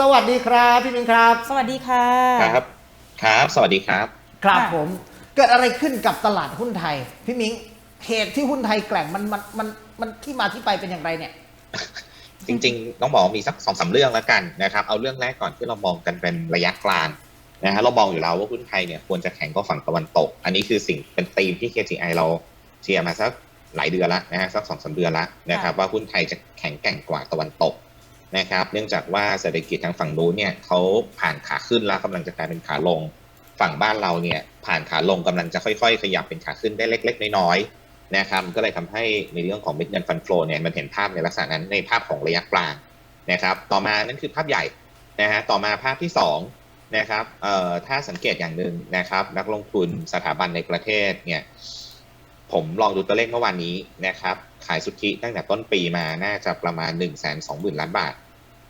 สวัสดีครับพี่มิงครับ สวัสดีค่ะ ครับ ครับ สวัสดีครับ ครับค่ะผม เกิดอะไรขึ้นกับตลาดหุ้นไทย พี่มิงเหตุที่หุ้นไทยแกล่งมันมันมันมันที่มาที่ไปเป็นอย่างไรเนี่ย จริงๆต้องบอกว่ามีสักสองสามเรื่องแล้วกันนะครับ เอาเรื่องแรกก่อนที่เรามองกันเป็นระยะกลางนะฮะเรามองอยู่แล้วว่าหุ้นไทยเนี่ยควรจะแข็งกว่าฝั่งตะวันตก อันนี้คือสิ่งเป็นธีมที่ KGI เราเชียร์มาสักหลายเดือนแล้วนะฮะสักสองสามเดือนแล้วนะครับว่าหุ้นไทยจะแข็งแกร่งกว่าตะวันตก นะครับ เนื่องจากว่าเศรษฐกิจทางฝั่งนู้นเนี่ยเขาผ่านขาขึ้นแล้วกำลังจะกลายเป็นขาลง ฝั่งบ้านเราเนี่ยผ่านขาลงกำลังจะค่อยๆ ขยับเป็นขาขึ้นได้เล็ก ๆ น้อยๆนะครับก็เลยทำให้ในเรื่องของเม็ดเงินฟันโฟเนี่ยมันเห็นภาพในลักษณะนั้นในภาพของระยะกลางนะครับต่อมานั่นคือภาพใหญ่นะฮะต่อมาภาพที่สองนะครับเอ่อถ้าสังเกตอย่างหนึ่งนะครับ นักลงทุนสถาบันในประเทศเนี่ยผมลองดูตัวเลขเมื่อวานนี้นะครับ ขายสุทธิตั้งแต่ต้นปีมาน่าจะประมาณ1นึ่งแสนสองหมื่นล้านบาท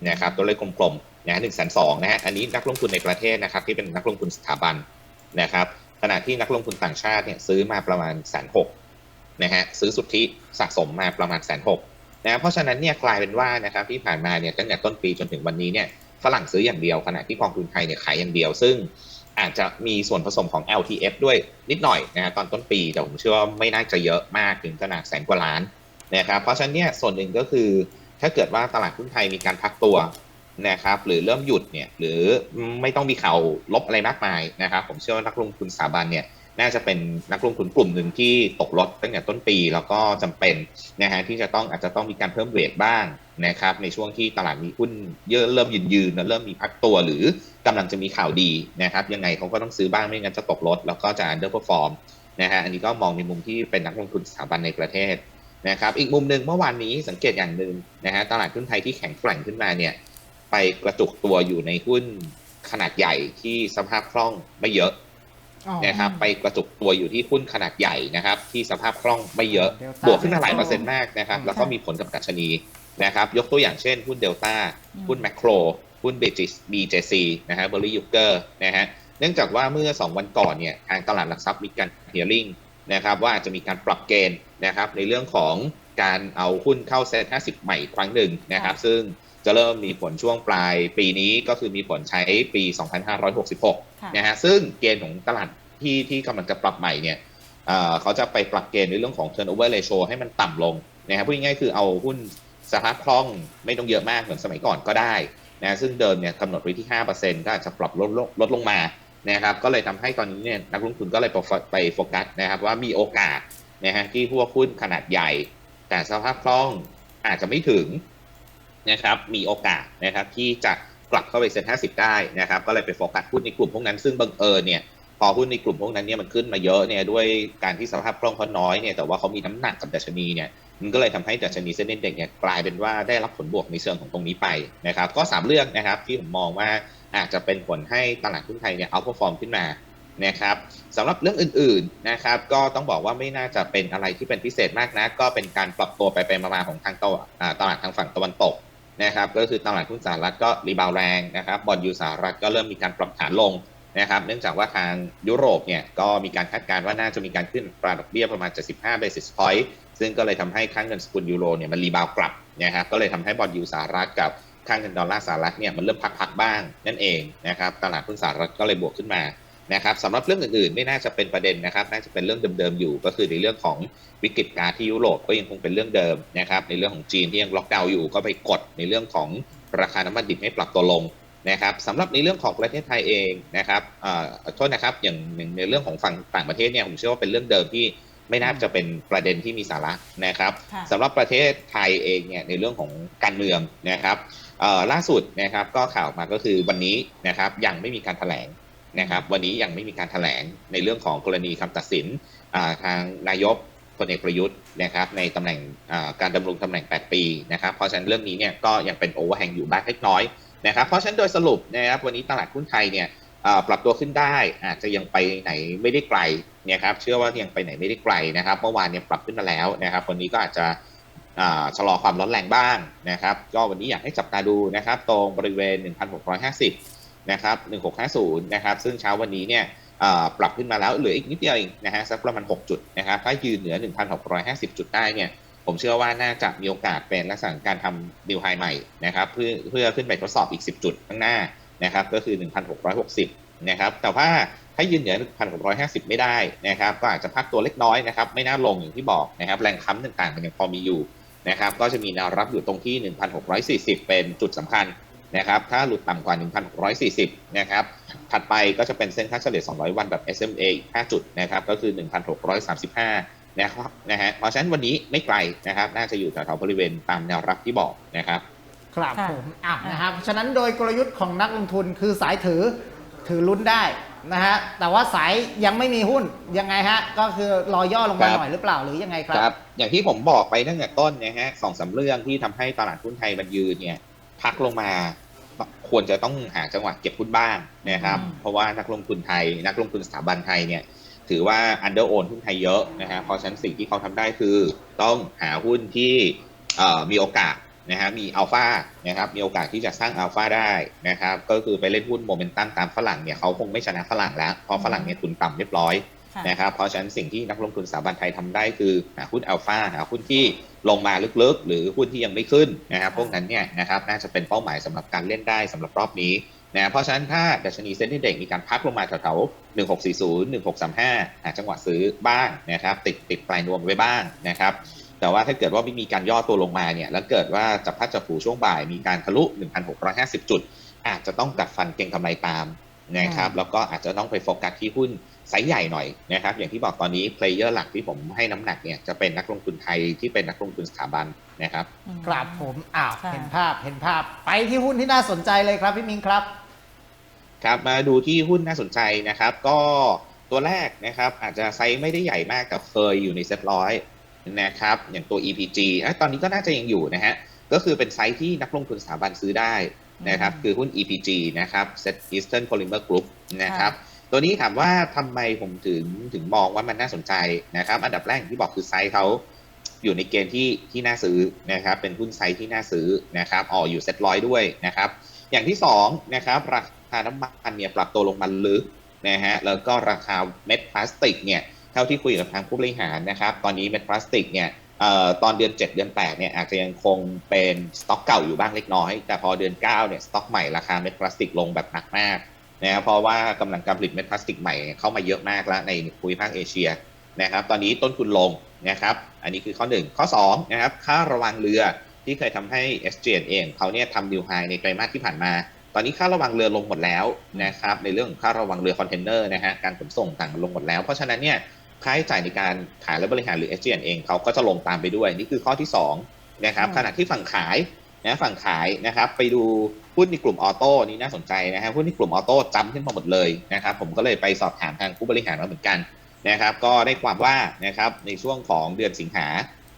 นะครับตัวเลขกลมๆนะหนึ่งแสนสองนะฮะอันนี้นักลงทุนในประเทศนะครับที่เป็นนักลงทุนสถาบันนะครับขณะที่นักลงทุนต่างชาติเนี่ยซื้อมาประมาณแสนหกนะฮะซื้อสุทธิสะสมมาประมาณแสนหกนะเพราะฉะนั้นเนี่ยกลายเป็นว่านะครับที่ผ่านมาเนี่ยตั้งแต่ต้นปีจนถึงวันนี้เนี่ยฝรั่งซื้ออย่างเดียวขณะที่กองทุนไทยเนี่ยขายอย่างเดียว ซึ่งอาจจะมีส่วนผสมของ LTF ด้วยนิดหน่อยนะฮะตอนต้นปีแต่ผมเชื่อว่าไม่น่าจะเยอะมากถึงขนาดแสนกว่าล้าน นะครับเพราะฉะนั้นเนี่ยส่วนหนึ่งก็คือถ้าเกิดว่าตลาดหุ้นไทยมีการพักตัวนะครับหรือเริ่มหยุดเนี่ยหรือไม่ต้องมีข่าวลบอะไรมากมายนะครับผมเชื่อว่านักลงทุนสถาบันเนี่ยน่าจะเป็นนักลงทุนกลุ่มหนึ่งที่ตกลดตั้งแต่ต้นปี แล้วก็จำเป็นนะฮะที่จะต้องอาจจะต้องมีการเพิ่มเวทบ้างนะครับในช่วงที่ตลาดมีหุ้นเยอะเริ่มยืนยืนแล้วเริ่มมีพักตัวหรือกำลังจะมีข่าวดีนะครับยังไงเขาก็ต้องซื้อบ้างไม่งั้นจะตกลดแล้วก็จะ underperform นะฮะอันนี้ก็มองในมุมที่เป็นนักลงทุนสถาบันในประเทศ นะครับอีกมุมหนึ่งเมื่อวานนี้สังเกตอย่างหนึ่งนะฮะตลาดหุ้นไทยที่แข็งแกร่งขึ้นมาเนี่ยไปกระจุกตัวอยู่ในหุ้นขนาดใหญ่ที่สภาพคล่องไม่เยอะนะครับไปกระจุกตัวอยู่ที่หุ้นขนาดใหญ่นะครับ ที่สภาพคล่องไม่เยอะ Delta บวกขึ้นมาหลายเปอร์เซ็นต์มากนะครับอืมแล้วก็มีผลกับดัชนีนะครับ ยกตัวอย่างเช่นหุ้นเดลต้าอืมหุ้นแมคโครหุ้นเบจิสบีเจซีนะฮะเบอร์รี่ยูเกอร์นะฮะเนื่องจากว่าเมื่อ 2 วันก่อนเนี่ยทางตลาดหลักทรัพย์มีการเฮียริ่ง นะครับว่าอาจจะมีการปรับเกณฑ์นะครับในเรื่องของการเอาหุ้นเข้าเซ็ต50 ใหม่อีกครั้งหนึ่งนะครับ ซึ่งจะเริ่มมีผลช่วงปลายปีนี้ก็คือมีผลใช้ปี 2566ค่ะนะฮะซึ่งเกณฑ์ของตลาดที่ที่กำลังจะปรับใหม่เนี่ยเอ่อเขาจะไปปรับเกณฑ์ในเรื่องของ turnover ratio ให้มันต่ำลงนะฮะพูดง่ายๆคือเอาหุ้นสภาพคล่องไม่ต้องเยอะมากเหมือนสมัยก่อนก็ได้นะซึ่งเดิมเนี่ยกำหนดไว้ที่ 5%ก็อาจจะปรับลดลงลดลงมา นะครับก็เลยทำให้ตอนนี้เนี่ยนักลงทุนก็เลยไปโฟกัสนะครับว่ามีโอกาสนะฮะที่พวกหุ้นขนาดใหญ่ แต่สภาพคล่องอาจจะไม่ถึงนะครับมีโอกาสนะครับที่จะกลับเข้าไปเซ็น50ได้นะครับก็เลยไปโฟกัสหุ้นในกลุ่มพวกนั้น ซึ่งบังเอิญเนี่ยพอหุ้นในกลุ่มพวกนั้นเนี่ยมันขึ้นมาเยอะเนี่ยด้วยการที่สภาพคล่องเขาน้อยเนี่ยแต่ว่าเขามีน้ำหนักกับดัชนีเนี่ย มันก็เลยทำให้ดัชนีเซ็นเด็กเนี่ยกลายเป็นว่าได้รับผลบวกในเชิงของตรงนี้ไปนะครับก็สามเรื่องนะครับที่ผมมองว่าอาจจะเป็นผลให้ตลาดหุ้นไทยเนี่ยเอาพอฟอร์มขึ้นมานะครับสำหรับเรื่องอื่นๆนะครับก็ต้องบอกว่าไม่น่าจะเป็นอะไรที่เป็นพิเศษมากนะก็เป็นการปรับตัวไปไปมาๆของทางตะวันอ่าตลาดทางฝั่งตะวันตกนะครับก็คือตลาดหุ้นสหรัฐก็รีบาวแรงนะครับบอลยูสหรัฐก็เริ่มมีการปรับฐานลงนะครับเนื่องจากว่าทางยุโรปเนี่ยก็มีการคาดการณ์ว่าน่าจะมีการขึ้นตราดอกเบี้ยประมาณ75 basis point ซึ่งก็เลยทำให้ค่าเงินสกุลยูโรเนี่ยมันรีบาวกลับนะครับก็เลยทำให้บอลยูสหรัฐกับค่าเงินดอลลาร์สหรัฐเนี่ยมันเริ่มพักๆบ้างนั่นเองนะครับตลาดหุ้นสหรัฐก็เลยบวกขึ้นมานะครับสำหรับเรื่องอื่นๆ ไม่น่าจะเป็นประเด็นนะครับ น่าจะเป็นเรื่องเดิมๆอยู่ ก็คือในเรื่องของวิกฤตการณ์ที่ยุโรปก็ยังคงเป็นเรื่องเดิมนะครับ ในเรื่องของจีนที่ยังล็อกดาวน์อยู่ก็ไปกดในเรื่องของราคาน้ำมันดิบให้ปรับตัวลงนะครับสำหรับในเรื่องของประเทศไทยเองนะครับเอ่อโทษนะครับอย่างอย่างในเรื่องของฝั่งต่างประเทศเนี่ยผมเชื่อว่าเป็นเรื่องเดิมที่ ไม่น่าจะเป็นประเด็นที่มีสาระนะครับค่ะสำหรับประเทศไทยเองเนี่ยในเรื่องของการเมืองนะครับเอ่อล่าสุดนะครับก็ข่าวมาก็คือวันนี้นะครับยังไม่มีการแถลงนะครับ วันนี้ยังไม่มีการแถลงในเรื่องของกรณีคำตัดสินอ่าทางนายกพลเอกประยุทธ์นะครับในตำแหน่งอ่าการดำรงตำแหน่ง 8 ปีนะครับ เพราะฉะนั้นเรื่องนี้เนี่ยก็ยังเป็นโอเวอร์แฮงอยู่บ้างเล็กน้อยนะครับเพราะฉะนั้นโดยสรุปนะครับวันนี้ตลาดหุ้นไทยเนี่ยเอ่อปรับตัวขึ้นได้อาจจะยังไปไหนไม่ได้ไกล เนี่ยครับเชื่อว่ายังไปไหนไม่ได้ไกลนะครับเมื่อวานเนี่ยปรับขึ้นมาแล้วนะครับ วันนี้ก็อาจจะชะลอความร้อนแรงบ้างนะครับ ก็วันนี้อยากให้จับตาดูนะครับ ตรงบริเวณ 1,650 นะครับ 1650 นะครับ ซึ่งเช้าวันนี้เนี่ยปรับขึ้นมาแล้วเหลืออีกนิดเดียวเองนะฮะสักประมาณ 6 จุดนะครับถ้ายืนเหนือ 1,650 จุดได้เนี่ยผมเชื่อว่าน่าจะมีโอกาสเป็นลักษณะการทำดิวไฮใหม่นะครับเพื่อเพื่อขึ้นไปทดสอบอีก 10 จุดข้างหน้านะครับก็คือ 1,660 นะครับแต่ว่า ถ้ายืนเหนือ 1,650 ไม่ได้นะครับ ก็อาจจะพักตัวเล็กน้อยนะครับ ไม่น่าลงอย่างที่บอกนะครับ แรงค้ำต่างๆมันยังพอมีอยู่นะครับ ก็จะมีแนวรับอยู่ตรงที่ 1,640 เป็นจุดสำคัญนะครับ ถ้าหลุดต่ำกว่า 1,640 นะครับ ถัดไปก็จะเป็นเส้นค่าเฉลี่ย 200 วันแบบ SMA อีก 5 จุดนะครับ ก็คือ 1,635 นะครับ นะฮะ เพราะฉะนั้นวันนี้ไม่ไกลนะครับ น่าจะอยู่แถวๆบริเวณตามแนวรับที่บอกนะครับ ครับค่ะผม อะนะครับ ฉะนั้นโดยกลยุทธ์ของนักลงทุนคือสายถือ ถือลุ้นได้ นะฮะแต่ว่าสายยังไม่มีหุ้นยังไงฮะ ก็คือรอย่อลงมาครับหน่อยหรือเปล่าหรือยังไงครับครับ อย่างที่ผมบอกไปตั้งแต่ต้นนะฮะสองสามเรื่องที่ทำให้ตลาดหุ้นไทยมันยืนเนี่ยพักลงมาควรจะต้องหาจังหวะเก็บหุ้นบ้างนะครับอืมเพราะว่านักลงทุนไทย นักลงทุนสถาบันไทยเนี่ยถือว่า under own หุ้นไทยเยอะนะฮะเพราะฉะนั้นสิ่งที่เขาทำได้คือต้องหาหุ้นที่เอ่อมีโอกาส นะฮะมีอัลฟานะครับมีโอกาสที่จะสร้างอัลฟาได้นะครับก็คือไปเล่นหุ้นโมเมนตัมตามฝรั่งเนี่ยเขาคงไม่ชนะฝรั่งแล้ว เพราะฝรั่งเนี่ยทุนต่ำเรียบร้อยค่ะนะครับเพราะฉะนั้นสิ่งที่นักลงทุนสถาบันไทยทำได้คือหาหุ้นอัลฟาหาหุ้นที่ลงมาลึกๆ หรือหุ้นที่ยังไม่ขึ้นนะครับพวกนั้นเนี่ยนะครับน่าจะเป็นเป้าหมายสำหรับการเล่นได้สำหรับรอบนี้นะเพราะฉะนั้นถ้าดัชนีเซ็นดิ้งเด็กมีการพักลงมาแถวๆ1640 1635หาจังหวะซื้อบ้างนะครับติดติดปลายนวมไว้บ้างนะครับ แต่ว่าถ้าเกิดว่าไม่มีการย่อตัวลงมาเนี่ย แล้วเกิดว่าจะพัดจะผูช่วงบ่ายมีการทะลุ 1,650 จุด อาจจะต้องกัดฟันเก็งกำไรตามนะครับ แล้วก็อาจจะต้องไปโฟกัสที่หุ้นไซส์ใหญ่หน่อยนะครับ อย่างที่บอกตอนนี้เพลเยอร์หลักที่ผมให้น้ำหนักเนี่ยจะเป็นนักลงทุนไทยที่เป็นนักลงทุนสถาบันนะครับอืมครับผม อ้าวค่ะเห็นภาพ เห็นภาพ ไปที่หุ้นที่น่าสนใจเลยครับพี่มิงครับ ครับมาดูที่หุ้นน่าสนใจนะครับ ก็ตัวแรกนะครับอาจจะไซส์ไม่ได้ใหญ่มากแต่เคยอยู่ในเซ็ตร้อย นะครับ อย่างตัว EPG อะตอนนี้ก็น่าจะยังอยู่นะฮะ ก็คือเป็นไซส์ที่นักลงทุนสถาบันซื้อได้นะครับ คือหุ้น EPG นะครับ Set Eastern Polymer Group นะครับ ตัวนี้ถามว่าทำไมผมถึงถึงมองว่ามันน่าสนใจนะครับ อันดับแรกอย่างที่บอกคือไซส์เขาอยู่ในเกณฑ์ที่ที่น่าซื้อนะครับ เป็นหุ้นไซส์ที่น่าซื้อนะครับอ๋ออยู่เซ็ตร้อยด้วยนะครับ อย่างที่สองนะครับราคาน้ำมันเนี่ยปรับตัวลงมาลึกนะฮะ แล้วก็ราคาเม็ดพลาสติกเนี่ยเท่าที่คุยกับทางผู้บริหารนะครับ ตอนนี้เม็ดพลาสติกเนี่ยออตอนเดือน 7 เดือน8เนี่ยอาจจะยังคงเป็นสต็อกเก่าอยู่บ้างเล็กน้อย แต่พอเดือน9เนี่ยสต็อกใหม่ราคาเม็ดพลาสติกลงแบบหนักมากนะครับเพราะว่ากำลังการผลิตเม็ดพลาสติกใหม่เข้ามาเยอะมากแล้วในภูมิภาคเอเชียนะครับ ตอนนี้ต้นทุนลงนะครับ อันนี้คือข้อ 1 ข้อ2นะครับค่าระวังเรือที่เคยทำให้ SGN เองเขาเนี่ยทำดิวไฮในไตรมาสที่ผ่านมา ตอนนี้ค่าระวังเรือลงหมดแล้วนะครับในเรื่องของค่าระวังเรือคอนเทนเนอร์นะฮะการขนส่งต่างมันลงหมดแล้ว เพราะฉะนั้นเนี่ย ค่าใช้จ่ายในการขายและบริหารหรือ SGN เองเขาก็จะลงตามไปด้วย นี่คือข้อที่2นะครับอืมขณะที่ฝั่งขายนะฝั่งขายนะครับไปดูหุ้นในกลุ่มออโต้นี่น่าสนใจนะฮะหุ้นในกลุ่มออโต้จำขึ้นมาหมดเลยนะครับผมก็เลยไปสอบถามทางผู้บริหารมาเหมือนกันนะครับก็ได้ความว่านะครับในช่วงของเดือนสิงหา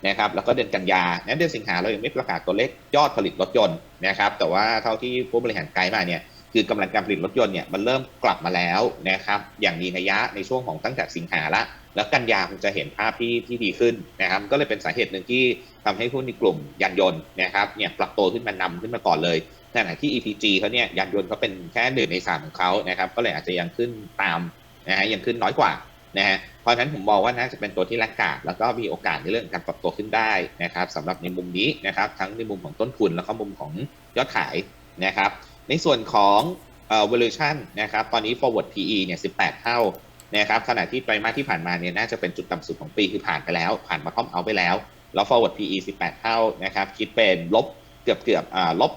นะครับแล้วก็เดือนกันยานั้นเดือนสิงหาเรายังไม่ประกาศตัวเลขยอดผลิตรถยนต์นะครับแต่ว่าเท่าที่ผู้บริหารไกด์มาเนี่ย คือกำลังการผลิตรถยนต์เนี่ยมันเริ่มกลับมาแล้วนะครับอย่างมีนัยยะในช่วงของตั้งแต่สิงหาละแล้วกันยาคงจะเห็นภาพที่ที่ดีขึ้นนะครับ ก็เลยเป็นสาเหตุหนึ่งที่ทำให้หุ้นในกลุ่มยานยนต์นะครับเนี่ยปรับตัวขึ้นมานำขึ้นมาก่อนเลยขณะที่ EPG เขาเนี่ยยานยนต์เขาเป็นแค่หนึ่งในสามของเขานะครับก็เลยอาจจะยังขึ้นตามนะฮะยังขึ้นน้อยกว่านะฮะเพราะฉะนั้นผมมองว่าน่าจะเป็นตัวที่แลกกาดแล้วก็มีโอกาสในเรื่องการปรับตัวขึ้นได้นะครับสำหรับในมุมนี้นะครับทั้งในมุมของต้นทุนแล้วก็มุมของยอดขายนะครับ ในส่วนของเอ่อ valuation นะครับ ตอนนี้ forward PE เนี่ย 18 เท่านะครับขณะที่ไตรมาสที่ผ่านมาเนี่ยน่าจะเป็นจุดต่ำสุดของปีคือผ่านไปแล้ว ผ่านมาคอมเอาไปแล้ว แล้ว forward PE 18 เท่านะครับ คิดเป็นลบเกือบเกือบอ่าลบ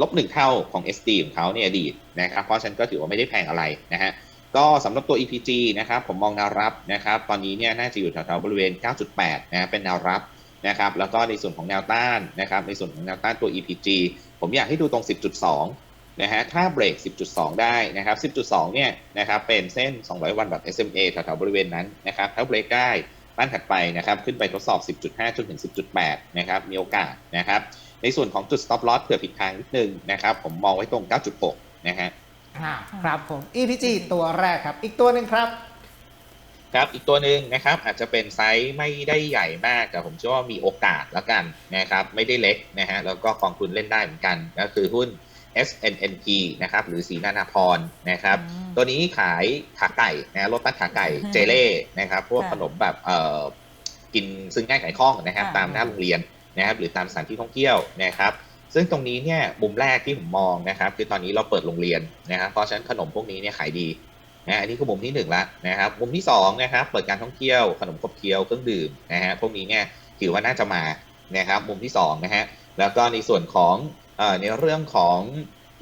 ลบหนึ่งเท่าของ SD ของเขาในอดีตนะครับ เพราะฉะนั้นก็ถือว่าไม่ได้แพงอะไรนะฮะก็สำหรับตัว EPG นะครับผมมองแนวรับนะครับ ตอนนี้เนี่ยน่าจะอยู่แถวๆบริเวณ 9.8 นะเป็นแนวรับนะครับแล้วก็ในส่วนของแนวต้านนะครับในส่วนของแนวต้านตัว EPG ผมอยากให้ดูตรง 10.2 นะฮะถ้าเบรก 10.2 ได้นะครับ 10.2 เนี่ยนะครับเป็นเส้น 200 วันแบบ SMA แถวๆบริเวณนั้นนะครับถ้าเบรกได้ต้านถัดไปนะครับขึ้นไปทดสอบ 10.5 จนถึง 10.8 นะครับมีโอกาสนะครับในส่วนของจุด stop loss เผื่อผิดทางนิดนึงนะครับผมมองไว้ตรง 9.6 นะฮะอ่าครับผม EPG ตัวแรกครับ อีกตัวหนึ่งครับครับอีกตัวหนึ่งนะครับอาจจะเป็นไซส์ไม่ได้ใหญ่มากแต่ผมเชื่อว่ามีโอกาสแล้วกันนะครับไม่ได้เล็กนะฮะแล้วก็กองทุนเล่นได้เหมือนกันก็คือหุ้น SNNP นะครับหรือสีนานาพรนะครับอืมตัวนี้ขายขาไก่นะรถตัดขาไก่อืมเจเล่นะครับพวกค่ะขนมแบบเอ่อกินซึ่งง่ายขายคล่องนะครับค่ะตามหน้าโรงเรียนนะครับ หรือตามสถานที่ท่องเที่ยวนะครับซึ่งตรงนี้เนี่ยมุมแรกที่ผมมองนะครับคือตอนนี้เราเปิดโรงเรียนนะครับเพราะฉะนั้นขนมพวกนี้เนี่ยขายดีนะอันนี้คือมุมที่หนึ่งละนะครับมุมที่สองนะครับเปิดการท่องเที่ยวขนมขบเคี้ยวเครื่องดื่มนะฮะพวกนี้เนี่ยถือว่าน่าจะมานะครับมุมที่สองนะฮะแล้วก็ในส่วนของเอ่อ ในเรื่องของ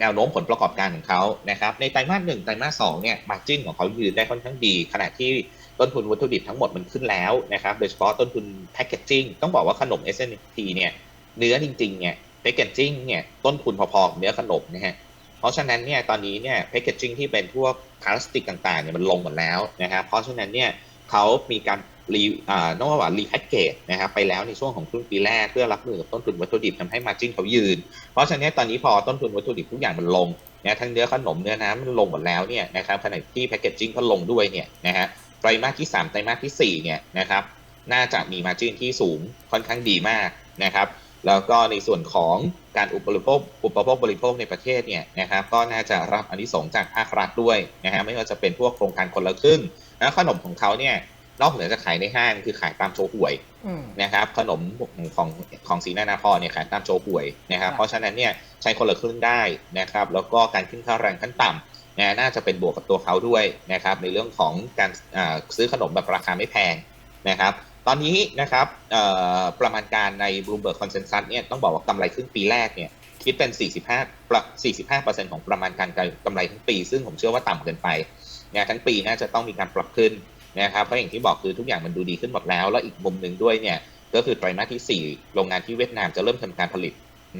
แนวโน้มผลประกอบการของเขานะครับ ในไตรมาสหนึ่งไตรมาสสองเนี่ยมาจิ้นของเขายืนได้ค่อนข้างดี ขณะที่ต้นทุนวัตถุดิบทั้งหมดมันขึ้นแล้วนะครับ โดยเฉพาะต้นทุนแพคเกจจิ้งต้องบอกว่าขนม s n p เนี่ยเนื้อจริงๆเนี่ยแพคเกจจิ้งเนี่ยต้นทุนพอๆกับเนื้อขนมนะฮะเพราะฉะนั้นเนี่ยตอนนี้เนี่ยแพคเกจจิ้งที่เป็นพวกพลาสติกต่างๆเนี่ยมันลงหมดแล้วนะครับเพราะฉะนั้นเนี่ยเขามีการ รีอ่าต้องว่ารีแพคเกจนะครับไปแล้วในช่วงของครึ่งปีแรกเพื่อรับมือกับต้นทุนวัตถุดิบทำให้มาจิ้นเขายืน เพราะฉะนั้นตอนนี้พอต้นทุนวัตถุดิบทุกอย่างมันลงนะทั้งเนื้อขนมเนื้อน้ำมันลงหมดแล้วเนี่ยนะครับขณะที่แพคเกจจิ้งก็ลงด้วยเนี่ยนะฮะไตรมาสที่3ไตรมาสที่4เนี่ยนะครับน่าจะมีมาจิ้นที่สูงค่อนข้างดีมากนะครับแล้วก็ในส่วนของการอุปโภคอุปโภคบริโภคในประเทศเนี่ยนะครับก็น่าจะรับอานิสงส์จากภาครัฐด้วยนะฮะไม่ว่าจะเป็นพวกโครงการคนละครึ่งแล้วขนมของเขาเนี่ย นอกเหนือจากขายในห้างคือขายตามโชว์หวยอืมนะครับ ขนมของของสีนานาพรเนี่ยขายตามโจห่วยนะครับครับ เพราะฉะนั้นเนี่ยใช้คนละครึ่งได้นะครับ แล้วก็การขึ้นค่าแรงขั้นต่ำนะน่าจะเป็นบวกกับตัวเขาด้วยนะครับ ในเรื่องของการอ่าซื้อขนมแบบราคาไม่แพงนะครับ ตอนนี้นะครับเอ่อประมาณการใน Bloomberg Consensus เนี่ยต้องบอกว่ากำไรครึ่งปีแรกเนี่ยคิดเป็น 45ประ45%ของประมาณการกำไรทั้งปี ซึ่งผมเชื่อว่าต่ำเกินไปนะทั้งปีน่าจะต้องมีการปรับขึ้น นะครับเพราะอย่างที่บอกคือทุกอย่างมันดูดีขึ้นหมดแล้ว แล้วอีกมุมหนึ่งด้วยเนี่ยก็คือไตรมาสที่ 4 โรงงานที่เวียดนามจะเริ่มทำการผลิต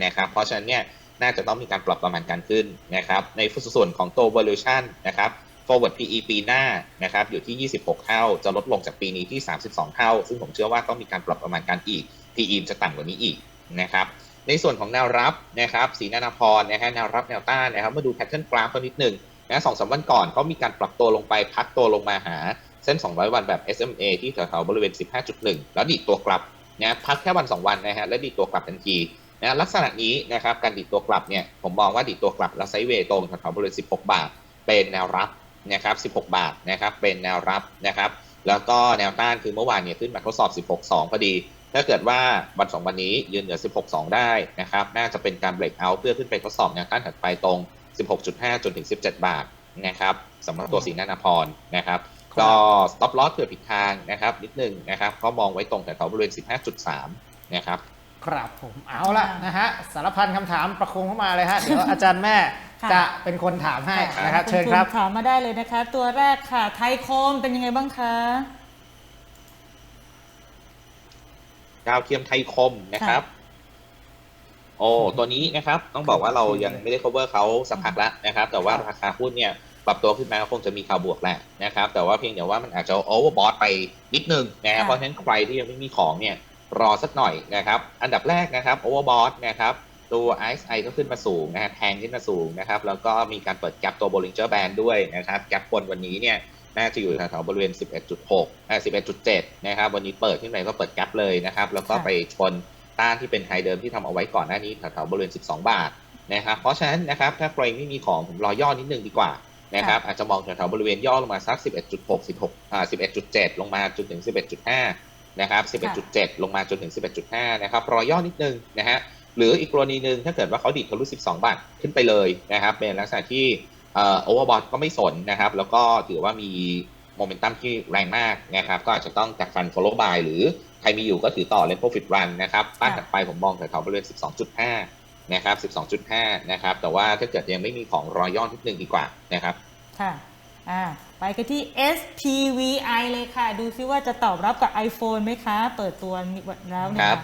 นะครับเพราะฉะนั้นเนี่ยน่าจะต้องมีการปรับประมาณการขึ้นนะครับในส่วนของโตัว valuation นะครับ forward PE ปีหน้านะครับอยู่ที่ 26 เท่า จะลดลงจากปีนี้ที่ 32 เท่า ซึ่งผมเชื่อว่าต้องมีการปรับประมาณการอีก PE จะต่ำกว่านี้อีกนะครับในส่วนของแนวรับนะครับสีนานาพรนะฮะแนวรับแนวต้านนะครับมาดูแพทเทิร์นกราฟกันนิดหนึ่งนะสองสามวันก่อนเขามีการปรับตัวลงไปพักตัวลงมาหา เส้น 200 วันแบบ SMA ที่แถวๆบริเวณ 15.1 แล้วดีดตัวกลับนะพักแค่วัน 2 วันนะฮะแล้วดีดตัวกลับทันทีนะลักษณะนี้นะครับการดีดตัวกลับเนี่ยผมมองว่าดีดตัวกลับแล้วไซเวตรงแถวๆบริเวณ 16 บาท เป็นแนวรับนะครับ 16 บาทนะครับเป็นแนวรับนะครับแล้วก็แนวต้านคือเมื่อวานเนี่ยขึ้นมาทดสอบ 16.2 พอดี ถ้าเกิดว่าวันสองวันนี้ยืนเหนือ 16.2 ได้นะครับ น่าจะเป็นการเบรกเอาเพื่อขึ้นไปทดสอบแนวต้านถัดไปตรง 16.5 จนถึง 17 บาทนะครับสำหรับตัวสีนานาพรนะครับ ก็ stop loss เผื่อผิดทางนะครับนิดนึงนะครับก็มองไว้ตรงแถวๆบริเวณ 15.3 นะครับครับผมเอาละค่ะนะฮะสารพันคำถามประคงเข้ามาเลยฮะเดี๋ยวอาจารย์แม่ค่ะจะเป็นคนถามให้ค่ะนะครับณเชิญครับณถามมาได้เลยนะคะ ตัวแรกค่ะ ไทยโคมเป็นยังไงบ้างคะดาวเทียมไทยคมนะครับ โอ้ตัวนี้นะครับต้องบอกว่าเรายังไม่ได้ cover เขาสักพักแล้วนะครับ แต่ว่าราคาหุ้นเนี่ย ปรับตัวขึ้นมาก็คงจะมีข่าวบวกแหละนะครับ แต่ว่าเพียงแต่ว่ามันอาจจะ overbought ไปนิดนึงนะครับค่ะเพราะฉะนั้นใครที่ยังไม่มีของเนี่ยรอสักหน่อยนะครับ อันดับแรกนะครับ overbought นะครับตัว RSI ก็ขึ้นมาสูงนะฮะแทงขึ้นมาสูงนะครับ แล้วก็มีการเปิดแกลบตัว Bollinger Band ด้วยนะครับแกลบบนวันนี้เนี่ยน่าจะอยู่แถวๆบริเวณ 11.6อ่า11.7 นะครับ วันนี้เปิดขึ้นไปก็เปิดแกลบเลยนะครับ แล้วก็ค่ะไปชนต้านที่เป็นไฮเดิมที่ทำเอาไว้ก่อนหน้านี้แถวๆบริเวณ 12 บาทนะครับ เพราะฉะนั้นนะครับถ้าใครไม่มีของผมรอย่อนิดนึงดีกว่า นะครับอาจจะมองแถวๆบริเวณย่อลงมาสัก 11.6 16อ่า11.7 ลงมาจนถึง 11.5 นะครับ 11.7 ลงมาจนถึง 11.5 นะครับรอย่อนิดนึงนะฮะหรืออีกกรณีหนึ่งถ้าเกิดว่าเขาดิดทะลุ 12 บาทขึ้นไปเลยนะครับเป็นลักษณะที่เอ่อโอเวอร์บอทก็ไม่สนนะครับ แล้วก็ถือว่ามีโมเมนตัมที่แรงมากนะครับ ก็อาจจะต้องจัดฟัน follow by หรือใครมีอยู่ก็ถือต่อเล่น profit run นะครับป้านถัดไปผมมองแถวๆบริเวณ 12.5 นะครับ 12.5 นะครับ แต่ว่าถ้าเกิดยังไม่มีของรอย่อนิดนึงดีกว่านะครับ ค่ะ อ่า ไปกันที่ SPVI เลยค่ะ ดูซิว่าจะตอบรับกับ iPhone ไหมคะ เปิดตัวแล้วเนี่ยครับ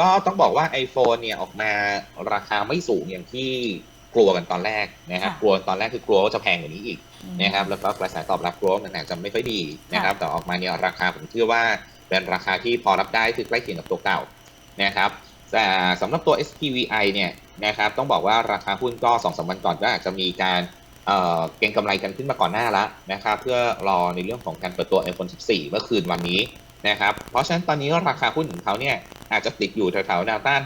ก็ต้องบอกว่า iPhone เนี่ยออกมาราคาไม่สูงอย่างที่กลัวกันตอนแรกนะครับค่ะกลัวตอนแรกคือกลัวว่าจะแพงกว่านี้อีกอืมนะครับ แล้วก็กระแสตอบรับกลัวว่ามันอาจจะไม่ค่อยดีนะครับ แต่ออกมาเนี่ยราคาผมเชื่อว่าเป็นราคาที่พอรับได้คือใกล้เคียงกับตัวเก่านะครับ แต่สำหรับตัว SPVI เนี่ยนะครับต้องบอกว่าราคาหุ้นก็สองสามวันก่อนก็อาจจะมีการเอ่อเก็งกำไรกันขึ้นมาก่อนหน้าแล้วนะครับเพื่อรอในเรื่องของการเปิดตัว iPhone 14 เมื่อคืนวันนี้นะครับเพราะฉะนั้นตอนนี้ราคาหุ้นของเขาเนี่ยอาจจะติดอยู่แถวๆแนวต้าน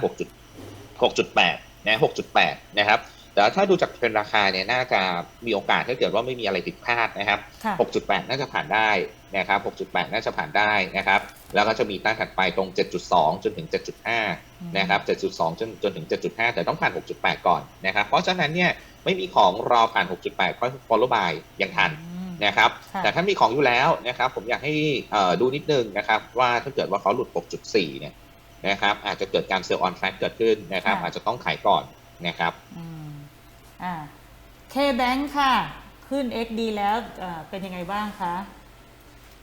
6.6.8 นะ 6.8 นะครับแต่ถ้าดูจากเทรนด์ราคาเนี่ยน่าจะมีโอกาสถ้าเกิดว่าไม่มีอะไรผิดพลาดนะครับค่ะ6.8 น่าจะผ่านได้ นะครับ 6.8 น่าจะผ่านได้นะครับ แล้วก็จะมีต้านถัดไปตรง 7.2 จนถึง 7.5 นะครับ 7.2 จนจนถึง 7.5 แต่ต้องผ่าน 6.8 ก่อนนะครับ เพราะฉะนั้นเนี่ยไม่มีของรอผ่าน 6.8 ค่อย follow by ยังทันอืมนะครับค่ะแต่ถ้ามีของอยู่แล้วนะครับ ผมอยากให้เอ่อดูนิดนึงนะครับ ว่าถ้าเกิดว่าเขาหลุด 6.4 เนี่ยนะครับอาจจะเกิดการเซลล์ออนแฟกเกิดขึ้นนะครับ อาจจะต้องขายก่อนนะครับอืมอ่า K-Bank ค่ะ ขึ้น XD แล้วเอ่อเป็นยังไงบ้างคะ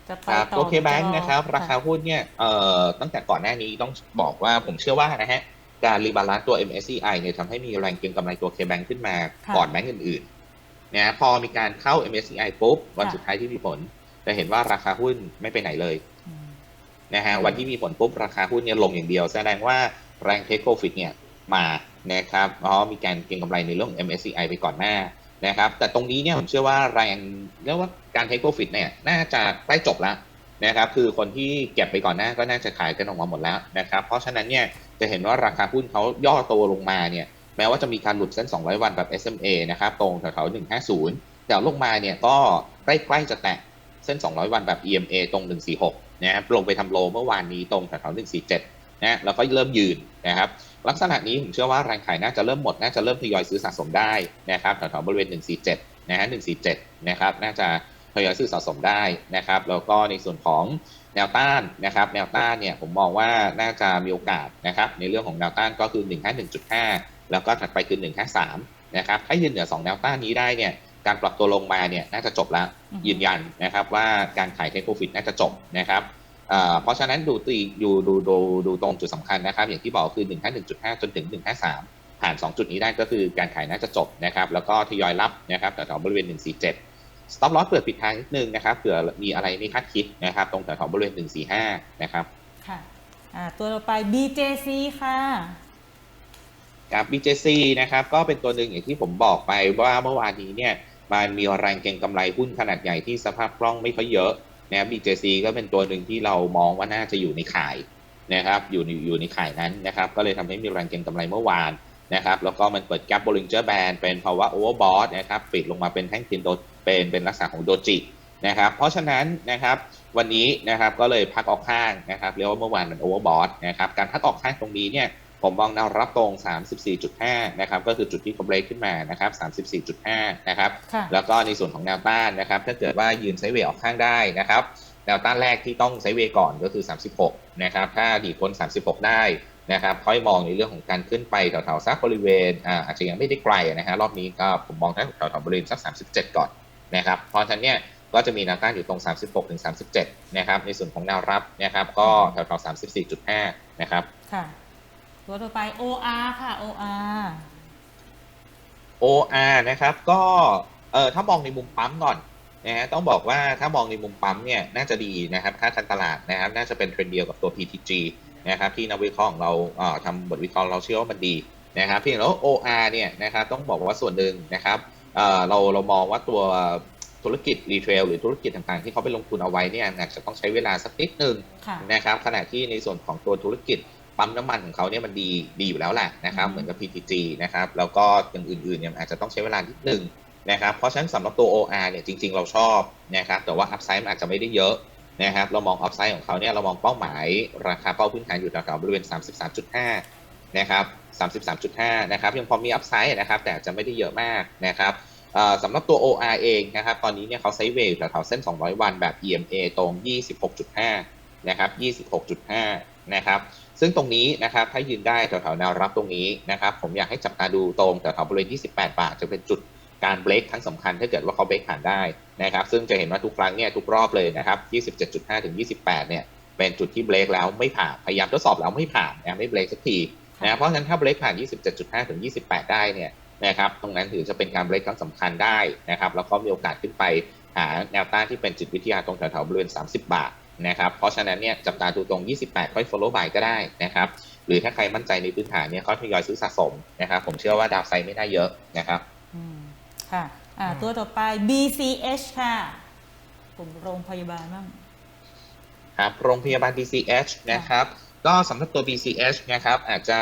จะไปครับต่อตัวเคแบงหอนะครับ ราคาหุ้นเนี่ยเอ่อตั้งแต่ก่อนหน้านี้ต้องบอกว่าผมเชื่อว่านะฮะการรีบาลานซ์ตัว MSCI เนี่ยทำให้มีแรงเก็งกำไรตัว K-Bank ขึ้นมาก่อนแบงก์อื่นๆนะพอมีการเข้า MSCI ปุ๊บ วันสุดท้ายที่มีผล จะเห็นว่าราคาหุ้นไม่ไปไหนเลยอืมนะฮะวันที่มีผลปุ๊บ ราคาหุ้นเนี่ยลงอย่างเดียว แสดงว่าแรงเทคโ r o ฟิตเนี่ยมานะครับเพราะมีการเก็งกำไรในเรื่องของ MSCI ไปก่อนหน้า นะครับ แต่ตรงนี้เนี่ยผมเชื่อว่าแรงเรียกว่าการเทคโ r o ฟิตเนี่ยน่าจะใกล้จบแล้วนะครับ คือคนที่เก็บไปก่อนหน้าก็น่าจะขายกันออกมาหมดแล้วนะครับ เพราะฉะนั้นเนี่ยจะเห็นว่าราคาหุ้นเขาย่อตัวลงมาเนี่ยแม้ว่าจะมีการหลุดเส้น 200 วันแบบ SMA นะครับตรงแถวๆ150 แต่ลงมาเนี่ยก็ใกล้ๆจะแตะเส้น 200 วันแบบ EMA ตรง 146นะครับลงไปทำโลเมื่อวานนี้ตรงแถวๆ147 นะแล้วก็เริ่มยืนนะครับลักษณะนี้ผมเชื่อว่าแรงขายน่าจะเริ่มหมด น่าจะเริ่มทยอยซื้อสะสมได้นะครับแถวๆบริเวณ 147นะฮะ147นะครับน่าจะทยอยซื้อสะสมได้นะครับแล้วก็ในส่วนของแนวต้านนะครับแนวต้านเนี่ยผมมองว่าน่าจะมีโอกาสนะครับในเรื่องของแนวต้านก็คือ 151.5 แล้วก็ถัดไปคือ 153นะครับถ้ายืนเหนือ 2 แนวต้านนี้ได้เนี่ยการปรับตัวลงมาเนี่ยน่าจะจบแล้วอือฮึยืนยันนะครับว่าการขายเทคโปรฟิตน่าจะจบนะครับ เอ่อเพราะฉะนั้นดูตีดูดูดูดูตรงจุดสำคัญนะครับ อย่างที่บอกคือ 151.5 จนถึง 153 ผ่าน 2 จุดนี้ได้ก็คือการขายน่าจะจบนะครับ แล้วก็ทยอยรับนะครับแถวๆบริเวณ 147 stop loss เปิดปิดทางนิดนึงนะครับเผื่อมีอะไรไม่คาดคิดนะครับ ตรงแถวๆบริเวณ 145 นะครับ ค่ะอ่าตัวต่อไป BJC ค่ะครับ BJC นะครับก็เป็นตัวหนึ่งอย่างที่ผมบอกไปว่าเมื่อวานนี้เนี่ยมันมีแรงเก็งกำไรหุ้นขนาดใหญ่ที่สภาพคล่องไม่ค่อยเยอะ นะครับ BJC ก็เป็นตัวหนึ่งที่เรามองว่าน่าจะอยู่ในข่ายนะครับ อยู่ในอยู่ในข่ายนั้นนะครับ ก็เลยทำให้มีแรงเก็งกำไรเมื่อวานนะครับ แล้วก็มันเปิดแก p บ o ลิงเจอร์แบนเป็นภาวะโอเวอร์บอทนะครับ ปิดลงมาเป็นแท่งทินโดเป็นเป็นลักษณะของโดจินะครับ เพราะฉะนั้นนะครับวันนี้นะครับก็เลยพักออกข้างนะครับเรียกว่าเมื่อวานมันโอเวอร์บอทนะครับ การพักออกข้างตรงนี้เนี่ย ผมมองแนวรับตรง 34.5 นะครับ ก็คือจุดที่เขาเบรกขึ้นมานะครับ 34.5 นะครับค่ะแล้วก็ในส่วนของแนวต้านนะครับ ถ้าเกิดว่ายืนไซด์เวย์ออกข้างได้นะครับ แนวต้านแรกที่ต้องไซด์เวย์ก่อนก็คือ 36 นะครับ ถ้าดีดพ้น 36 ได้นะครับ ค่อยมองในเรื่องของการขึ้นไปแถวๆสักบริเวณอ่าอาจจะยังไม่ได้ไกลนะฮะ รอบนี้ก็ผมมองแถวๆบริเวณสัก 37 ก่อนนะครับ เพราะฉะนั้นเนี่ยก็จะมีแนวต้านอยู่ตรง 36ถึง37 นะครับ ในส่วนของแนวรับนะครับ ก็แถวๆ34.5 นะครับ ค่ะ ตัวต่อไป OR ค่ะ OR OR นะครับก็เออถ้ามองในมุมปั๊มก่อนนะฮะต้องบอกว่าถ้ามองในมุมปั๊มเนี่ยน่าจะดีนะครับค่าการตลาดนะครับน่าจะเป็นเทรนด์เดียวกับตัว PTG นะครับที่นักวิเคราะห์ของเราเอ่อทำบทวิเคราะห์เราเชื่อว่ามันดีนะครับเพียงแต่ว่า OR เนี่ยนะครับต้องบอกว่าส่วนหนึ่งนะครับเอ่อเราเรามองว่าตัวธุรกิจรีเทลหรือธุรกิจต่างๆ ที่เขาไปลงทุนเอาไว้เนี่ยอาจจะต้องใช้เวลาสักนิดนึงค่ะนะครับขณะที่ในส่วนของตัวธุรกิจ ปั๊มน้ำมันของเขาเนี่ยมันดีดีอยู่แล้วแหละนะครับอืมเหมือนกับ PTG นะครับแล้วก็อย่างอื่นๆเนี่ยอาจจะต้องใช้เวลานิดนึงนะครับเพราะฉะนั้นสำหรับตัว OR เนี่ยจริงๆเราชอบนะครับแต่ว่าอัพไซด์มันอาจจะไม่ได้เยอะนะครับเรามองอัพไซด์ของเขาเนี่ยเรามองเป้าหมายราคาเป้าพื้นฐานอยู่แถวๆบริเวณ 33.5นะครับ33.5นะครับยังพอมีอัพไซด์นะครับแต่อาจจะไม่ได้เยอะมากนะครับเอ่อสำหรับตัว OR เองนะครับตอนนี้เนี่ยเขาไซด์เวย์อยู่แถวๆเส้น 200 วันแบบ EMA ตรง 26.5นะครับ26.5นะครับ ซึ่งตรงนี้นะครับถ้ายืนได้แถวๆแนวรับตรงนี้นะครับผมอยากให้จับตาดูตรงแถวๆบริเวณ28บาทจะเป็นจุดการเบรกครั้งสำคัญถ้าเกิดว่าเขาเบรกผ่านได้นะครับซึ่งจะเห็นว่าทุกครั้งเนี่ยทุกรอบเลยนะครับ27.5 ถึง 28 เนี่ยเป็นจุดที่เบรกแล้วไม่ผ่านพยายามทดสอบแล้วไม่ผ่านนะไม่เบรกสักทีนะเพราะฉะนั้นถ้าเบรกผ่าน 27.5 ถึง 28 ได้เนี่ยนะครับตรงนั้นถือจะเป็นการเบรกครั้งสำคัญได้นะครับแล้วก็มีโอกาสขึ้นไปหาแนวต้านที่เป็นจิตวิทยาตรงแถวๆบริเวณ 30 บาท นะครับเพราะฉะนั้นเนี่ยจับตาดูตรง 28 ค่อย follow by ก็ได้นะครับหรือถ้าใครมั่นใจในพื้นฐานเนี่ยก็ทยอยซื้อสะสมนะครับผมเชื่อว่าดาวไซด์ไม่น่าเยอะนะครับอืมค่ะอ่าตัวต่อไป BCH ค่ะกลุ่มโรงพยาบาลบ้างครับโรงพยาบาล BCH นะครับก็สำหรับตัว BCH นะครับอาจจะ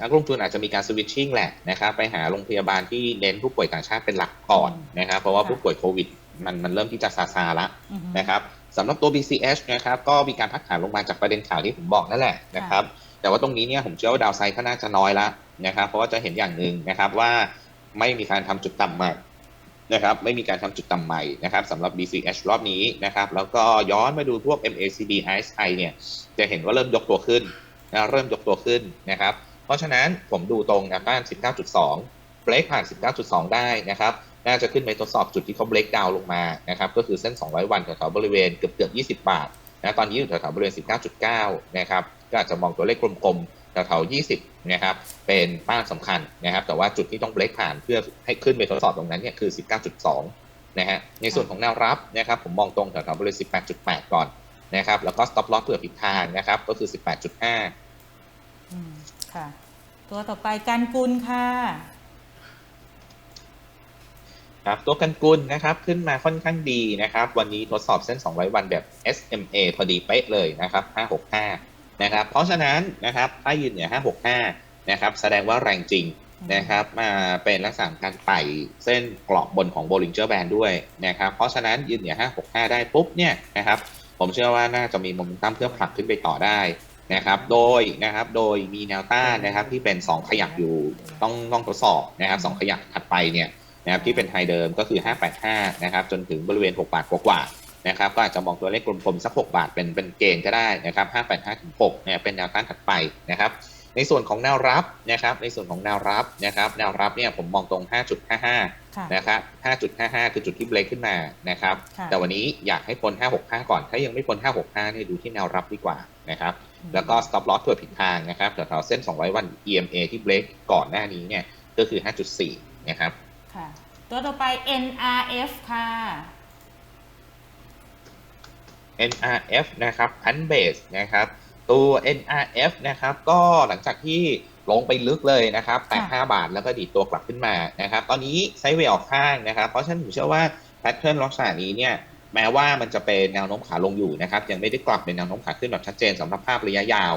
นักลงทุนอาจจะมีการสวิตชิ่งแหละนะครับไปหาโรงพยาบาลที่เน้นผู้ป่วยต่างชาติเป็นหลักก่อนนะครับเพราะว่าค่ะผู้ป่วยโควิดมันมันเริ่มที่จะซาซาละอือฮึนะครับ สำหรับตัว BCH นะครับก็มีการพักฐานลงมาจากประเด็นข่าวที่ผมบอกนั่นแหละนะครับแต่ว่าตรงนี้เนี่ยผมเชื่อว่าดาวไซด์ก็น่าจะน้อยละนะครับเพราะว่าจะเห็นอย่างหนึ่งนะครับว่าไม่มีการทำจุดต่ำใหม่นะครับไม่มีการทำจุดต่ำใหม่นะครับสำหรับ BCH รอบนี้นะครับแล้วก็ย้อนมาดูพวก MACD RSI เนี่ยจะเห็นว่าเริ่มยกตัวขึ้นนะเริ่มยกตัวขึ้นนะครับเพราะฉะนั้นผมดูตรงแนวต้าน 19.2เบรกผ่าน 19.2 ได้นะครับ น่าจะขึ้นไปทดสอบจุดที่เขาเบรกดาวลงมานะครับก็คือเส้น 200 วันแถวๆบริเวณเกือบเกือบ20 บาทนะตอนนี้อยู่แถวๆบริเวณ 19.9 นะครับก็อาจจะมองตัวเลขกลมๆแถวๆ20 นะครับ เป็นป้านสำคัญนะครับ แต่ว่าจุดที่ต้องเบรกผ่านเพื่อให้ขึ้นไปทดสอบตรงนั้นเนี่ยคือ 19.2 นะฮะในส่วนของแนวรับนะครับผมมองตรงแถวๆบริเวณ 18.8 ก่อนนะครับแล้วก็ stop loss เผื่อผิดทางนะครับก็คือ 18.5อืมค่ะ ตัวต่อไปกันกุลค่ะ ครับตัวกันกุลนะครับขึ้นมาค่อนข้างดีนะครับ วันนี้ทดสอบเส้น 200 วันแบบ SMA พอดีเป๊ะเลยนะครับ 565 นะครับ เพราะฉะนั้นนะครับถ้ายืนเหนือ 565 นะครับ แสดงว่าแรงจริงนะครับมาเป็นลักษณะการไต่เส้นกรอบบนของ Bollinger Band ด้วยนะครับ เพราะฉะนั้นยืนเหนือ 565 ได้ปุ๊บเนี่ยนะครับผมเชื่อว่าน่าจะมีโมเมนตัมเพื่อผลักขึ้นไปต่อได้นะครับโดยนะครับโดยมีแนวต้านนะครับที่เป็น 2 ขยักอยู่ต้องต้องทดสอบนะครับสองขยักถัดไปเนี่ย นะครับที่เป็นไฮเดิมก็คือ 585 นะครับจนถึงบริเวณ 6 บาทกว่าๆนะครับก็อาจจะมองตัวเลขกลมๆสัก 6 บาทเป็นเป็นเกณฑ์ก็ได้นะครับ 585 ถึง 6 เนี่ยเป็นแนวต้านถัดไปนะครับในส่วนของแนวรับนะครับในส่วนของแนวรับนะครับแนวรับเนี่ยผมมองตรง 5.55ค่ะนะครับ 5.55 คือจุดที่เบรกขึ้นมานะครับค่ะแต่วันนี้อยากให้พ้น565 ก่อน ถ้ายังไม่พ้น565เนี่ยดูที่แนวรับดีกว่านะครับแล้วก็ stop loss เผื่อผิดทางนะครับแถวๆเส้น 200 วัน EMA ที่เบรกก่อนหน้านี้เนี่ยก็คือ 5.4 นะครับ ค่ะ ตัวต่อไป NRF ค่ะ NRF นะครับพันเบสนะครับ ตัว NRF นะครับ ก็หลังจากที่ลงไปลึกเลยนะครับแตะค่ะ5บาทแล้วก็ดีดตัวกลับขึ้นมานะครับ ตอนนี้ไซด์เวย์ออกข้างนะครับ เพราะฉะนั้นผมเชื่อว่าแพทเทิร์นลักษณะนี้เนี่ยแม้ว่ามันจะเป็นแนวโน้มขาลงอยู่นะครับ ยังไม่ได้กลับเป็นแนวโน้มขาขึ้นแบบชัดเจนสำหรับภาพระยะยาว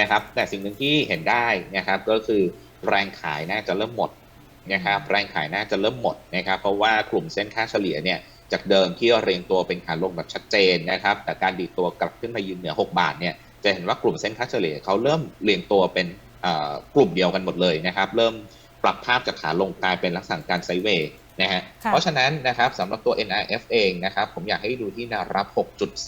นะครับ แต่สิ่งหนึ่งที่เห็นได้นะครับ ก็คือแรงขายน่าจะเริ่มหมด นะครับแรงขายน่าจะเริ่มหมดนะครับเพราะว่ากลุ่มเส้นค่าเฉลี่ยเนี่ยจากเดิมที่เรียงตัวเป็นขาลงแบบชัดเจนนะครับแต่การดีดตัวกลับขึ้นมายืนเหนือ 6 บาทเนี่ยจะเห็นว่ากลุ่มเส้นค่าเฉลี่ยเขาเริ่มเรียงตัวเป็นเอ่อกลุ่มเดียวกันหมดเลยนะครับเริ่มปรับภาพจากขาลงกลายเป็นลักษณะการไซด์เวย์นะฮะค่ะเพราะฉะนั้นนะครับสำหรับตัว NRF เองนะครับผมอยากให้ดูที่แนวรับ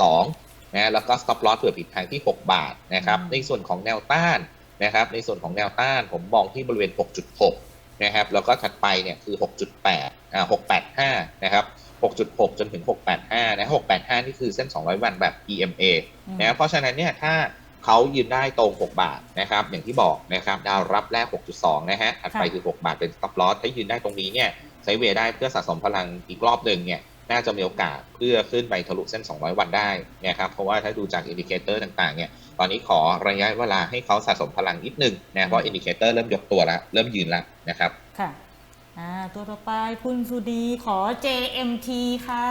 6.2นะแล้วก็ stop loss เผื่อผิดทางที่ 6 บาทนะครับในส่วนของแนวต้านนะครับในส่วนของแนวต้านผมมองที่บริเวณ 6.6 นะครับ แล้วก็ถัดไปเนี่ยคือ 6.8อ่า685 นะครับ 6.6 จนถึง 685 นะ 685 นี่คือเส้น 200 วันแบบ EMA อืมนะเพราะฉะนั้นเนี่ยถ้าเขายืนได้ตรง 6 บาทนะครับ อย่างที่บอกนะครับ ดาวรับแรก 6.2 นะฮะถัดไปคือ 6 บาทเป็น stop loss ถ้ายืนได้ตรงนี้เนี่ยไซด์เวย์ได้เพื่อสะสมพลังอีกรอบหนึ่งเนี่ย น่าจะมีโอกาสเพื่อขึ้นไปทะลุเส้น 200 วันได้นะครับเพราะว่าถ้าดูจากอินดิเคเตอร์ต่างๆเนี่ยตอนนี้ขอระยะเวลาให้เขาสะสมพลังนิดนึงนะเพราะอินดิเคเตอร์เริ่มยกตัวแล้ว เริ่มยืนแล้วนะครับค่ะอ่าตัวต่อไปคุณสุดีขอ JMT ค่ะ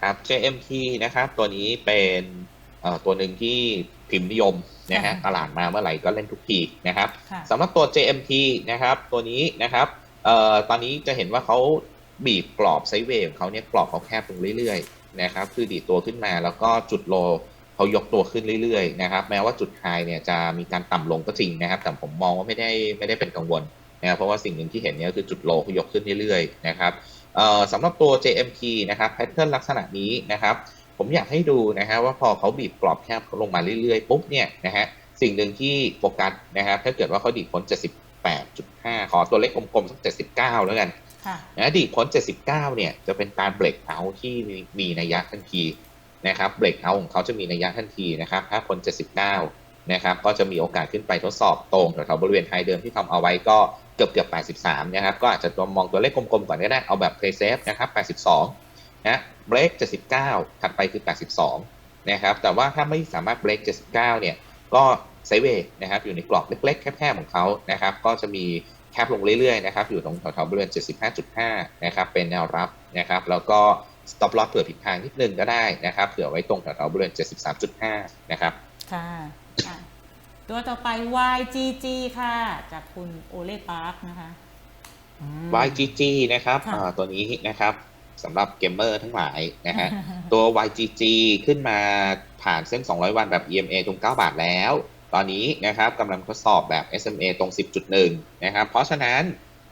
ครับ JMT นะครับ ตัวนี้เป็นเอ่อตัวหนึ่งที่พิมพ์นิยมนะฮะค่ะตลาดมาเมื่อไหร่ก็เล่นทุกทีนะครับค่ะสำหรับตัว JMT นะครับ ตัวนี้นะครับ เอ่อตอนนี้จะเห็นว่าเขาบีบกรอบไซด์เวย์ของเขาเนี่ยกรอบเขาแคบลงเรื่อยๆนะครับคือดีตัวขึ้นมาแล้วก็จุดโลเขายกตัวขึ้นเรื่อยๆนะครับแม้ว่าจุดไฮเนี่ยจะมีการต่ำลงก็จริงนะครับ แต่ผมมองว่าไม่ได้ไม่ได้เป็นกังวลนะครับเพราะว่าสิ่งหนึ่งที่เห็นเนี่ยคือจุดโลเขายกขึ้นเรื่อยๆนะครับเอ่อสำหรับตัว JMT นะครับแพทเทิร์นลักษณะนี้นะครับ ผมอยากให้ดูนะฮะว่าพอเขาบีบกรอบแคบลงมาเรื่อยๆปุ๊บเนี่ยนะฮะสิ่งหนึ่งที่โฟกัสนะครับถ้าเกิดว่าเขาดีดพ้น 78.5 ขอตัวเลขกลมๆสัก79 แล้วกันค่ะนะดีดพ้น 79 เนี่ยจะเป็นการเบรกเอาท์ที่มีมีนัยยะทันทีนะครับเบรกเอาท์ของเขาจะมีนัยยะทันทีนะครับถ้าพ้น 79 นะครับก็จะมีโอกาสขึ้นไปทดสอบตรงแถวๆบริเวณไฮเดิมที่ทำเอาไว้ก็เกือบเกือบ83 นะครับ ก็อาจจะตัวมองตัวเลขกลมๆก่อนก็ได้เอาแบบ play safe นะครับ82 นะเบรก79 ถัดไปคือ 82 นะครับแต่ว่าถ้าไม่สามารถเบรก79 เนี่ยก็ไซด์เวย์นะครับอยู่ในกรอบเล็กๆ แคบๆของเขานะครับก็จะมีแคบลงเรื่อยๆนะครับอยู่ตรงแถวๆบริเวณ 75.5 นะครับเป็นแนวรับนะครับแล้วก็ stop loss เผื่อผิดทางนิดนึงก็ได้นะครับเผื่อไว้ตรงแถวๆบริเวณ 73.5 นะครับค่ะอะตัวต่อไป YGG ค่ะ จากคุณโอเล่ปาร์คนะคะอืม YGG นะครับค่ะอ่าตัวนี้นะครับสำหรับเกมเมอร์ทั้งหลายนะฮะตัว YGG ขึ้นมาผ่านเส้น 200 วันแบบ EMA ตรง 9 บาทแล้ว ตอนนี้นะครับกำลังทดสอบแบบ SMA ตรง 10.1 นะครับ เพราะฉะนั้น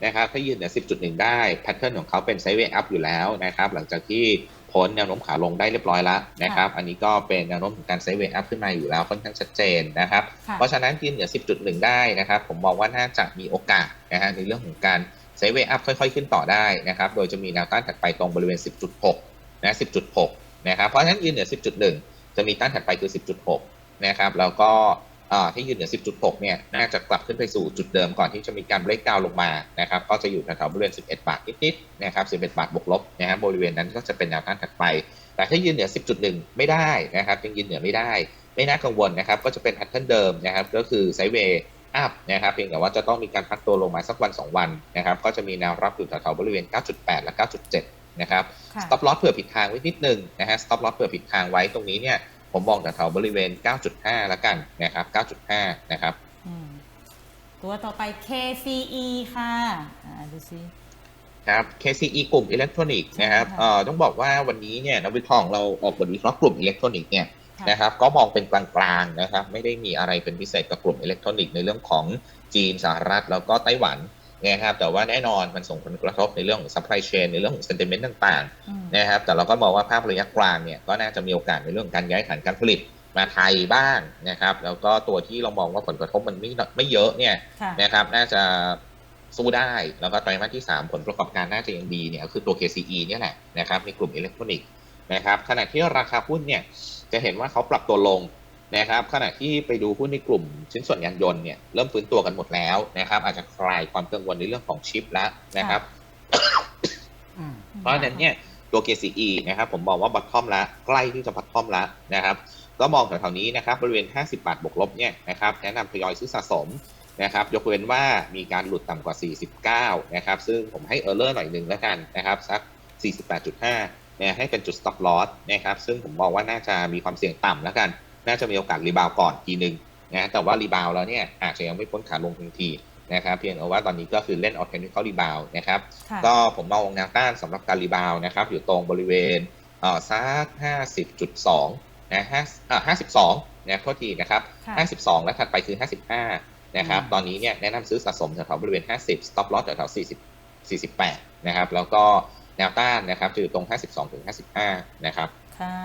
นะครับถ้ายืนเหนือ 10.1 ได้แพทเทิร์นของเขาเป็นไซด์เวย์อัพอยู่แล้วนะครับหลังจากที่พ้นแนวโน้มขาลงได้เรียบร้อยแล้วนะครับ อันนี้ก็เป็นแนวโน้มของการไซด์เวย์อัพขึ้นมาอยู่แล้วค่อนข้างชัดเจนนะครับค่ะเพราะฉะนั้นยืนเหนือ 10.1 ได้นะครับ ผมมองว่าน่าจะมีโอกาสนะฮะในเรื่องของการไซด์เวย์อัพค่อยๆ ขึ้นต่อได้นะครับ โดยจะมีแนวต้านถัดไปตรงบริเวณ 10.6 นะ 10.6 นะครับ เพราะฉะนั้นยืนเหนือ 10.1 จะมีต้านถัดไปคือ 10.6 นะครับ แล้วก็อ่า ที่ยืนเหนือ 10.6 เนี่ย น่าจะกลับขึ้นไปสู่จุดเดิมก่อนที่จะมีการเบรกดาวลงมานะครับ ก็จะอยู่แถวๆบริเวณ 11 บาทนิดๆ นะครับ 11 บาทบวกลบนะฮะบริเวณนั้นก็จะเป็นแนวต้านถัดไป แต่ถ้ายืนเหนือ 10.1 ไม่ได้นะครับ ยังยืนเหนือไม่ได้ ไม่น่ากังวลนะครับ ก็จะเป็นแพทเทิร์นเดิมนะครับ ก็คือไซด์เวย์อัพนะครับ เพียงแต่ว่าจะต้องมีการพักตัวลงมาสักวัน 2 วันนะครับ ก็จะมีแนวรับอยู่แถวๆบริเวณ 9.8 และ 9.7 นะครับค่ะ stop loss เผื่อผิดทางไว้นิดนึงนะฮะ stop loss เผื่อผิดทางไว้ตรงนี้เนี่ย ผมมองแถวๆบริเวณ 9.5 แล้วกันนะครับ 9.5 นะครับอืมตัวต่อไป KCE ค่ะอ่าดูซิครับ KCE กลุ่มอิเล็กทรอนิกส์นะครับใช่ค่ะเอ่อต้องบอกว่าวันนี้เนี่ยนักวิเคราะห์ของเราออกบทวิเคราะห์กลุ่มอิเล็กทรอนิกส์เนี่ยค่ะนะครับก็มองเป็นกลางๆนะครับ ไม่ได้มีอะไรเป็นพิเศษกับกลุ่มอิเล็กทรอนิกส์ในเรื่องของจีนสหรัฐแล้วก็ไต้หวัน นะครับแต่ว่าแน่นอนมันส่งผลกระทบในเรื่องของ supply chain ในเรื่องของ sentiment ต่างอืมๆนะครับแต่เราก็มองว่าภาพระยะกลางเนี่ยก็น่าจะมีโอกาสในเรื่องของการย้ายฐานการผลิตมาไทยบ้างนะครับแล้วก็ตัวที่เรามองว่าผลกระทบมันไม่ไม่เยอะเนี่ยค่ะนะครับน่าจะสู้ได้ แล้วก็ไตรมาสที่ 3 ผลประกอบการน่าจะยังดีเนี่ยก็คือตัว KCE เนี่ยแหละนะครับในกลุ่มอิเล็กทรอนิกส์นะครับขณะที่ราคาหุ้นเนี่ยจะเห็นว่าเขาปรับตัวลง นะครับขณะที่ไปดูหุ้นในกลุ่มชิ้นส่วนยานยนต์เนี่ยเริ่มฟื้นตัวกันหมดแล้วนะครับ อาจจะคลายความกังวลในเรื่องของชิปแล้วนะครับอืมเพราะฉะนั้นเนี่ยตัว KCE นะครับผมมองว่าบอททอมละใกล้ที่จะบอททอมละนะครับก็มองแถวๆนี้นะครับบริเวณ 50 บาทบวกลบเนี่ยนะครับแนะนำทยอยซื้อสะสมนะครับยกเว้นว่ามีการหลุดต่ำกว่า 49 นะครับซึ่งผมให้เออร์เลอร์หน่อยหนึ่งแล้วกันนะครับสัก 48.5เนี่ยให้เป็นจุด stop loss นะครับซึ่งผมมองว่าน่าจะมีความเสี่ยงต่ำแล้วกัน น่าจะมีโอกาสรีบาวก่อนทีหนึ่งนะแต่ว่ารีบาวแล้วเนี่ยอาจจะยังไม่พ้นขาลงทันทีนะครับเพียงแต่ว่าตอนนี้ก็คือเล่น alternative rebound นะครับค่ะก็ผมมองแนวต้านสำหรับการรีบาวด์นะครับอยู่ตรงบริเวณเอ่อสักห้าสิบจุดสองนะห้าเอ่อห้าสิบสองนะโทษทีนะครับค่ะห้าสิบสองและถัดไปคือห้าสิบห้านะครับอืมตอนนี้เนี่ยแนะนำซื้อสะสมแถวๆบริเวณห้าสิบ stop loss แถวๆสี่สิบสี่สิบแปดนะครับแล้วก็แนวต้านนะครับจะอยู่ตรงห้าสิบสองถึงห้าสิบห้านะครับ ค่ะ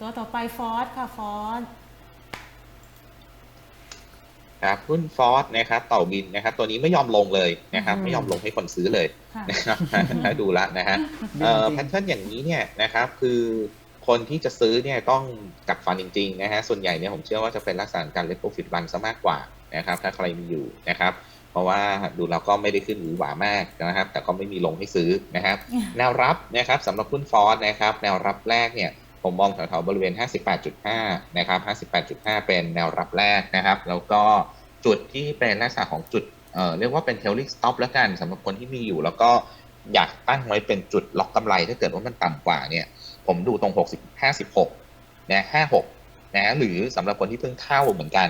ตัวต่อไปฟอสค่ะฟอสครับหุ้นฟอสนะครับเต่าบินนะครับ ตัวนี้ไม่ยอมลงเลยนะครับอืมไม่ยอมลงให้คนซื้อเลยค่ะนะครับถ้าดูละนะฮะเอ่อแพทเทิร์นอย่างนี้เนี่ยนะครับ คือคนที่จะซื้อเนี่ยต้องกัดฟันจริงๆนะฮะส่วนใหญ่เนี่ยผมเชื่อว่าจะเป็นลักษณะการเล่นโปรฟิตรันซะมากกว่านะครับ ถ้าใครมีอยู่นะครับ เพราะว่าดูแล้วก็ไม่ได้ขึ้นหรือหวามากนะครับ แต่ก็ไม่มีลงให้ซื้อนะครับ แนวรับนะครับสำหรับหุ้นฟอสนะครับ แนวรับแรกเนี่ย ผมมองแถวๆบริเวณ 58.5 นะครับ 58.5 เป็นแนวรับแรกนะครับ แล้วก็จุดที่เป็นลักษณะของจุดเอ่อเรียกว่าเป็น tailing stop แล้วกันสำหรับคนที่มีอยู่ แล้วก็อยากตั้งไว้เป็นจุดล็อกกำไร ถ้าเกิดว่ามันต่ำกว่าเนี่ย ผมดูตรง 60 56นะ56นะหรือสำหรับคนที่เพิ่งเข้าเหมือนกัน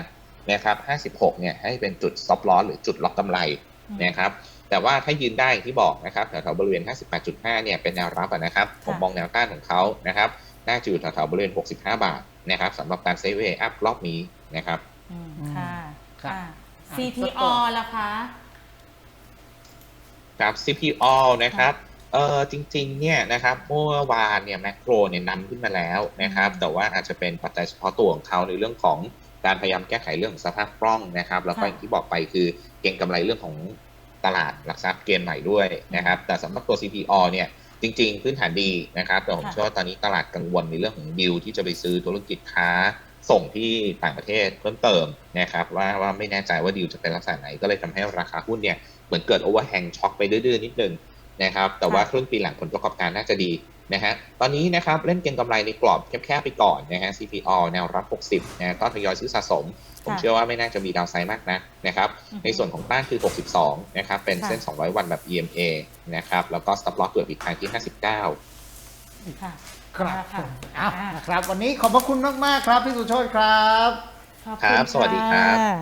นะครับ56เนี่ยให้เป็นจุด stop loss หรือจุดล็อกกำไรนะครับแต่ว่าถ้ายืนได้อย่างที่บอกนะครับแถวๆบริเวณ 58.5 เนี่ยเป็นแนวรับนะครับ ผมมองแนวต้านของเขานะครับ น่าจะอยู่แถวๆบริเวณ 65 บาทนะครับสำหรับการเซฟเวย์อัพรอบนี้นะครับอืมอืมค่ะครับค่ะอะ CPO ล่ะคะครับ CPO นะครับเออจริงๆเนี่ยนะครับเมื่อวานเนี่ยแมคโครเนี่ยนำขึ้นมาแล้วนะครับอืมแต่ว่าอาจจะเป็นปัจจัยเฉพาะตัวของเขาในเรื่องของการพยายามแก้ไขเรื่องของสภาพคล่องนะครับ แล้วก็ค่ะอย่างที่บอกไปคือเก็งกำไรเรื่องของตลาดหลักทรัพย์เกณฑ์ใหม่ด้วยนะครับ แต่สำหรับตัว CPO เนี่ย จริง ๆ พื้นฐานดีนะครับแต่ผมเชื่อว่าตอนนี้ตลาดกังวลในเรื่องของดิวที่จะไปซื้อธุรกิจค้าส่งที่ต่างประเทศเพิ่มเติมนะครับว่าว่าไม่แน่ใจว่าดิวจะเป็นลักษณะไหนก็เลยทำให้ราคาหุ้นเนี่ยเหมือนเกิดโอเวอร์แฮงช็อคไปดื้อๆนิดนึงนะครับแต่ว่าค่ะครึ่งปีหลังผลประกอบการน่าจะดีนะฮะตอนนี้นะครับเล่นเก็งกำไรในกรอบแคบๆไปก่อนนะฮะ CPO แนวรับ 60นะก็ทยอยซื้อสะสม ผมค่ะเชื่อว่าไม่น่าจะมีดาวไซด์มากนะนะครับอือฮึในส่วนของต้านคือ 62 นะครับ เป็นค่ะเส้น 200 วันแบบ EMA นะครับ แล้วก็ stop loss เปิดอีกทางที่ 59 ค่ะ ครับค่ะเอาอะนะครับ วันนี้ขอบพระคุณมาก ๆ ครับ พี่สุโชตครับขอบครัณบสวัสดีครับะ